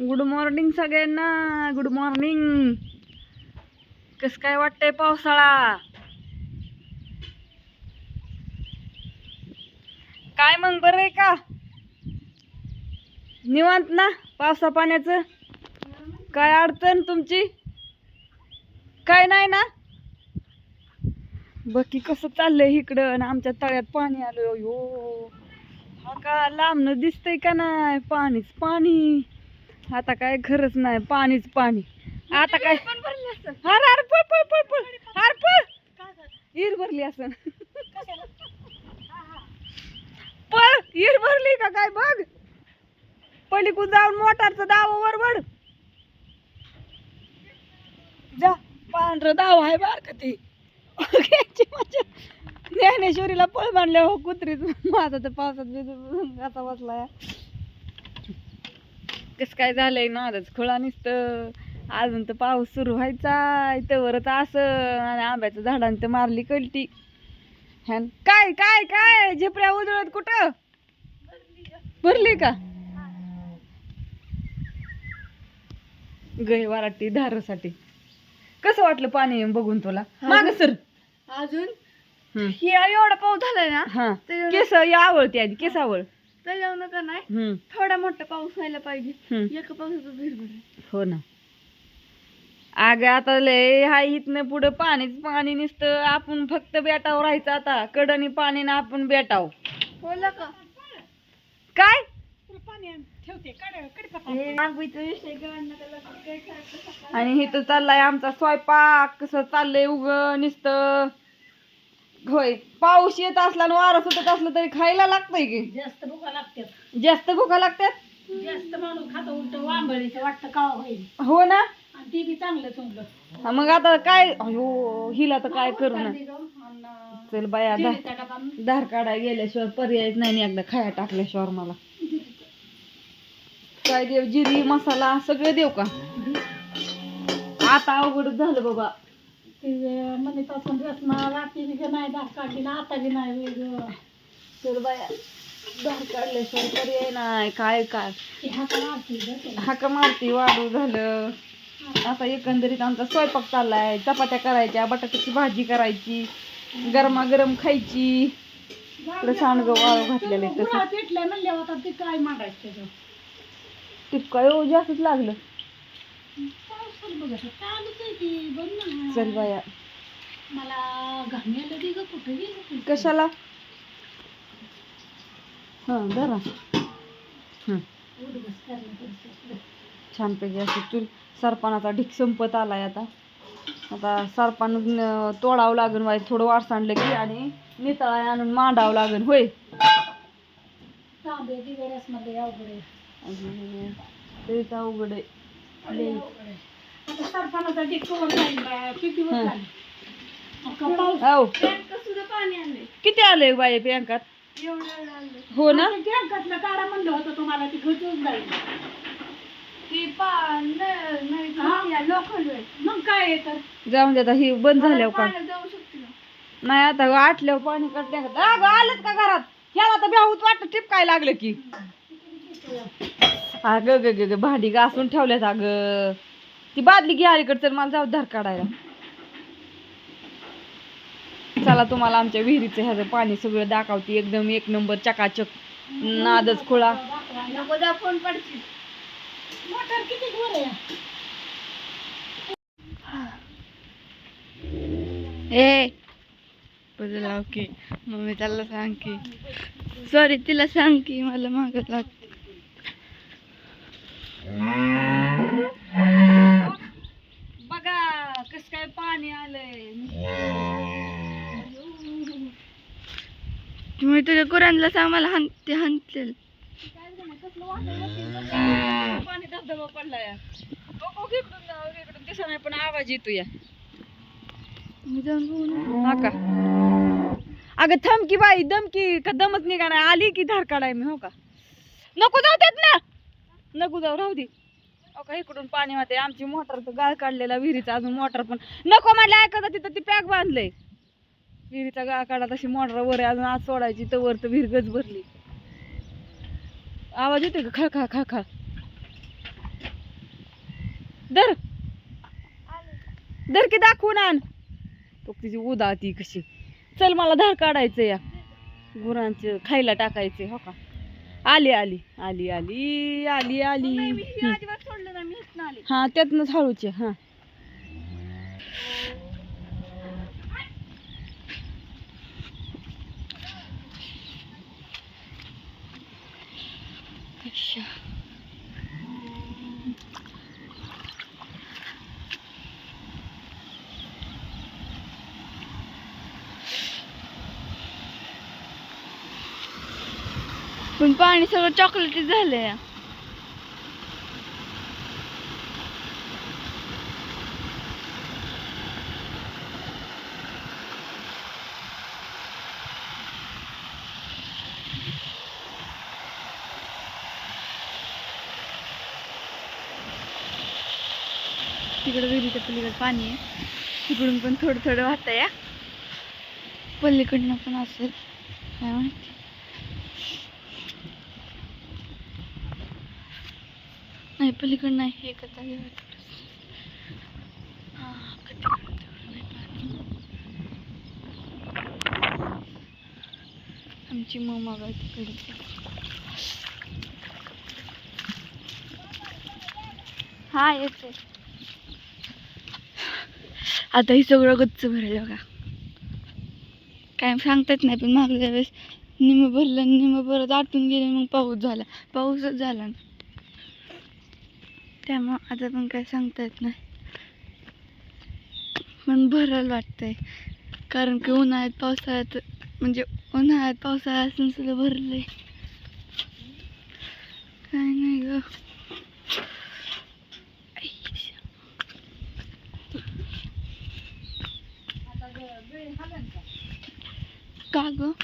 Good morning सगळ्यांना. Good morning कस काय वाटतंय पावसाळा? काय मग बरं आहे का? निवांत ना पावसा पाण्याचं काय अडचण तुमची? काय नाही ना? बाकी कसं चाललंय इकडं आणि आमच्या तळ्यात पाणी आलं यो हा का लांबनं दिसतंय का नाही? पाणीच पाणी. आता काय खरंच नाही पाणीच पाणी. आता काय अरे अरे पळ पळ पळ पळ. अरे पळ. ईर भरली असं पळ ईर भरली का काय बघ? पलीकडून जाऊन मोटारचं दाव वरवड जा पांढरं दाव आहे बार का ती. ज्ञानेश्वरीला पळ बांधल्या हो कुत्रीच माझा तर पावसात आता बसलाय. कस काय झालंय नादच खुळा नुसतं. अजून तर पाऊस सुरू व्हायचा इथंवरच असं आणि आंब्याच्या झाडांनी तर मारली कलटी. ह्यान काय काय काय झेपऱ्या उजळत कुठं? भरली का? गय वराटी धारासाठी. कसं वाटलं पाणी बघून तुला? माग सर. अजून. हे. एवढा पाऊस झालाय ना हा. केस या आवळते आधी केस आवळ. त्याच्यावर का नाही. हम्म. थोडा मोठा पाऊस व्हायला पाहिजे. हम्म. एका पावसाचं भीर हो ना. अगं आता लय हा इथनं पुढं पाणीच पाणी नुसतं. आपण फक्त बेटावर राहायचं आता. कडनी पाणी ना आपण बेटाव. बोला का? काय? हे आंघोळीचा विषय घेऊन नका लागू. काय करायचं? आणि इथं चाललाय आमचा स्वयंपाक. कसं चाललंय उग नुसतं. होय पाऊस येत असला आणि वारं सुटत असलं तरी खायला लागतंय की. जास्त भुका लागतात. जास्त भुका लागतात? जास्त माणूस खातं उलट वांबळीचं वाटतं कावा होईल. हो ना? आणि ते बी चांगलं हा, मग आता काय? अयो हिला तर काय करू ना. चल बाया धा धार काढायला गेल्याशिवाय पर्यायच नाही आणि एकदा खाया टाकल्याशिवाय मला. काय देव जिरी मसाला सगळं देव का? आता अवघड झालं बाबा. मनीपासून रसना रात्री बी नाही दाख काढली ना आता बी नाही वेगळं चल बाया धार काढल्याशिवाय पर्याय नाही काय काय? ते बसेल. हाका मारती वाढू झालं. आता एकंदरीत आमचा स्वयंपाक चाललाय. चपात्या करायच्या बटाट्याची भाजी करायची गरमागरम खायची. इकडं सांडगं वाळू घातलेलं आहे तसं. पेटलंय म्हणल्यावर आता ते काय मागायचं त्याचं टिपका येऊ जास्तच लागलं. पावसात बघा चालूच आहे ती बघ ना चल बाया मला घामेलं दे ग कुठं गेलं ते? कशाला हा धरा. छानपैकी अशी चूल सरपानाचा ढीक संपत आलाय आता आता सरपान तोडावं लागेल वाय थोडं वाट सांडलं की आणि नितळाय आणून मांडावं लागेल होय तांबे अवघड आहे. अवघड आहे. आता सरपणाचा डिक्कोवर जाईल बाया, किती हं. झाली. अख्खा पाऊस. हो. टँकर सुद्धा पाणी आणलंय. किती आलंय बाई बँकात एवढं हो ना? आता टँकरला काढा म्हणलं होतं तुम्हाला ती खचून जाईल. ती पा लोखंड मग काय आहे तर? जाऊन दे आता ही बंद झाल्यावर का पाण्यात जाऊ शकते ना. नाही आता आटल्यावर पाणी काढते अगं आलंच का घरात? ह्याला तर बेहूत वाटत टिपकाय लागलं की. अगं ग ग ग भांडी घासून ठेवल्यात अगं. ती बादली घ्या अलीकडे तर मला जाऊ धार काढायला. चला तुम्हाला आमच्या विहिरीचं ह्याचं पाणी सगळं दाखवते. एकदम एक नंबर चकाचक. नादच खुळा. ए लाव की. मम्मी त्याला सांग की. सॉरी तिला सांग की मला मागत लागते बघा कस काय पाणी आलंय? तुम्ही तुझ्या कुरांना सांग मला हनते हनतील. पाणी धबधबा पडलाय. बघू इकडून जाऊ, इकडून दिसा नाही पण आवाज येतो या मी जाऊन बघू ना. का? अगं थांब की बाई दम की दमच निघा आली की धार काढाय मी हो का? नको जाऊ देत ना नको जाऊ राहू दे. का इकडून पाणी होते आमची मोटर तर गाळ काढलेला विहिरीचा अजून मोटर पण. नको म्हणलं ऐकत तिथं ती पॅक बांधलंय. विहिरीचा गाळ काढा तशी मोटर वर अजून आज सोडायची तर वर तर विहीर गच भरली. आवाज येतोय का? खा खा खा खा. दर दर की दाखवून आण. तो तिची उदा ती कशी. चल मला धार काढायचं या. गुरांचे खायला टाकायचे हो का? आली आली आली आली आली आली. हा त्यातनंच हळूचे हा. पण पाणी सगळं चॉकलेटी झालंय. तिकडं विहिरीच्या पलीकडे पाणी आहे. तिकडून पण थोडं थोडं वाहत या. पलीकडनं पण असेल. काय माहिती. नाही पलीकडं नाही. हे कथा हां आमची मम्मा बाई तिकडे. हा येते आताही सगळं गच्च भरलं बघा. काय सांगता येत नाही पण मागल्या वेळेस निम भरलं निमं निम परत आटून गेले मग पाऊस झाला. पाऊसच झाला ना त्यामुळं आता पण काय सांगता येत नाही. पण भरायला वाटतंय. कारण की उन्हाळ्यात पावसाळ्यात म्हणजे उन्हाळ्यात पावसाळ्यात असून सुद्धा भरलंय. काय नाही ग. का ग